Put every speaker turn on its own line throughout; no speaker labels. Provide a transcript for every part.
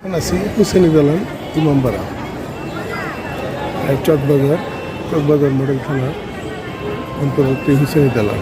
এখন আছি হুসেনি দালান ইমামবাড়া আর চকবাজার চকবাজার মডেল থানার অন্তর্বর্তী হুসেনি দালান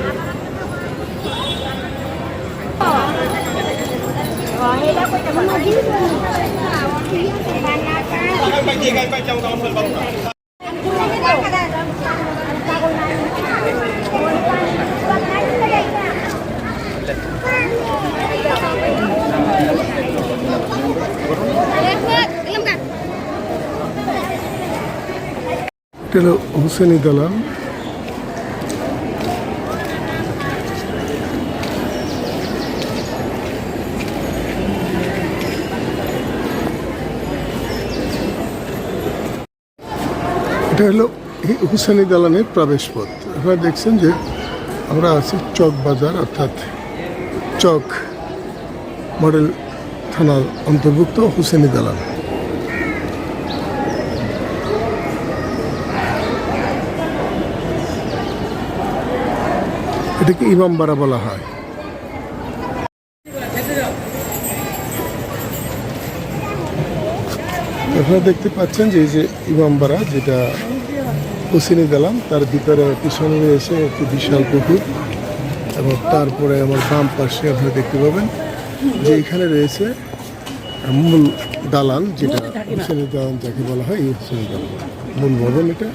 এটা হলো হুসেনি দালান এটা হলো হুসেনি দালানের প্রবেশ পথ আপনারা দেখছেন যে আমরা আছি চক বাজার, অর্থাৎ চক মডেল থানার অন্তর্ভুক্ত হুসেনি দালান এটাকে ইমামবাড়া বলা হয়। আপনারা দেখতে পাচ্ছেন যে এই যে ইমামবাড়া যেটা কুসিনি দিলাম তার ভিতরে পিছনে রয়েছে একটি বিশাল পুকুর এবং তারপরে আমার বাম পাশে আপনারা দেখতে পাবেন যে এখানে রয়েছে মূল দালান যেটা হুসেনি দালান যাকে বলা হয়, এই হুসেনি দালান মূল ভবন এটা,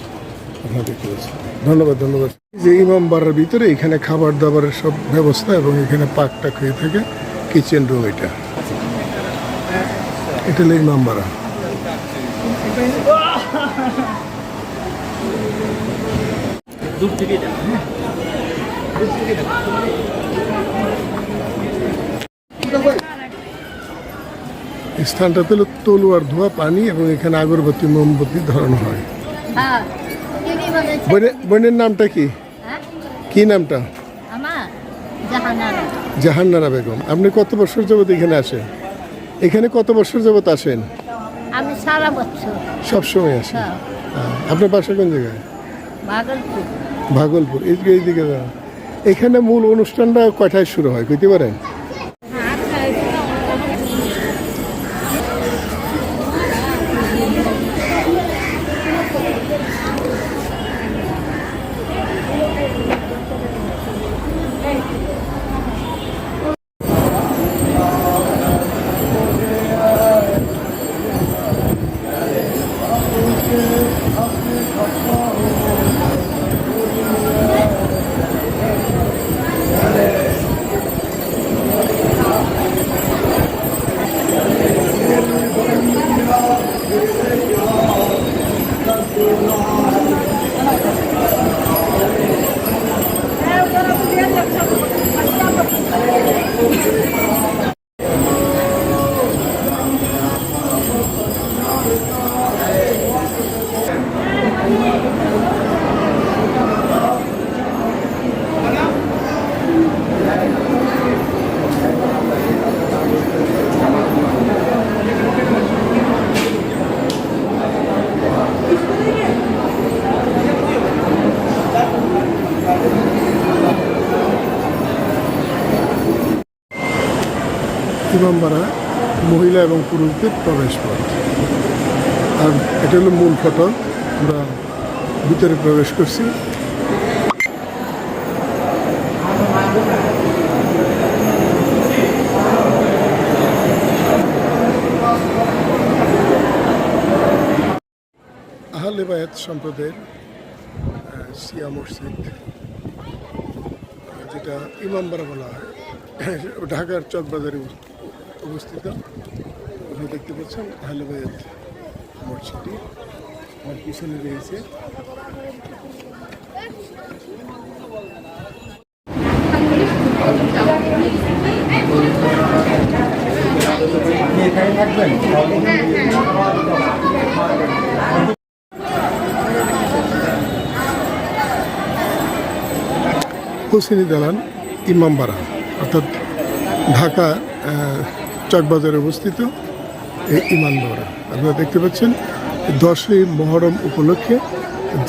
আপনারা দেখতে পাচ্ছেন। ধন্যবাদ ধন্যবাদ। যে ইমাম বাড়ার ভিতরে এখানে খাবার দাবারের সব ব্যবস্থা এবং এখানে পাকটা হয়ে থাকে কিচেন রুম এটা। এটা হলো ইমাম বাড়া এই স্থানটাতে হলো তলুয়ার ধোয়া পানি এবং এখানে আগরবাতি মোমবাতি ধরানো হয়।
হ্যাঁ।
বোনের বোনের নামটা কি?
হ্যাঁ?
কি নামটা? জাহান্নারা বেগম। আপনি কত বছর যাবত এখানে আসেন এখানে কত বছর যাবত আসেন
আমি সারা বছর।
সব সময় আসেন
হ্যাঁ।
আপনার বাসা কোন জায়গায়?
ভাগলপুর।
ভাগলপুর। এইদিকে এইদিকে যান। এখানে মূল অনুষ্ঠানটা কয়টায় শুরু হয়? কইতে পারেন? ইমামবাড়া মহিলা এবং পুরুষদের প্রবেশ পথ। আর এটা হলো মূল ফটক আমরা ভিতরে প্রবেশ করছি। আহলে বায়াত সম্প্রদায়ের শিয়া মসজিদ, যেটা ইমামবাড়া বলা হয়, ঢাকার চকবাজারে অবস্থিত। আপনি দেখতে পাচ্ছেন বায়াত মসজিদটি আর পিছনে রয়েছে হুসেনি দালান ইমামবাড়া অর্থাৎ ঢাকা চকবাজারে অবস্থিত এই ইমানবরা আপনারা দেখতে পাচ্ছেন, দশই মহরম উপলক্ষে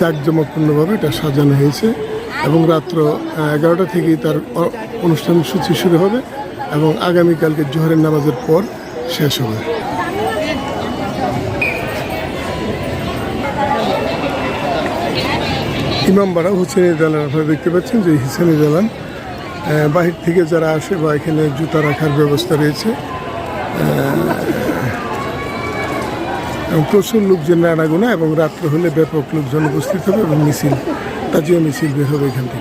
জাঁকজমকপূর্ণভাবে এটা সাজানো হয়েছে এবং রাত্র এগারোটা থেকেই তার অনুষ্ঠান সূচি শুরু হবে এবং আগামীকালকে জোহরের নামাজের পর শেষ হবে। ইমামবাড়া হুসেনি দালান আপনারা দেখতে পাচ্ছেন যে হুসেনি দালান বাহির থেকে যারা আসে বা এখানে জুতা রাখার ব্যবস্থা রয়েছে প্রচুর লোকজন রানাগুনা এবং রাত্র হলে ব্যাপক লোকজন উপস্থিত হবে এবং মিছিল, তাজিয়া মিছিল বের হবে এখান থেকে।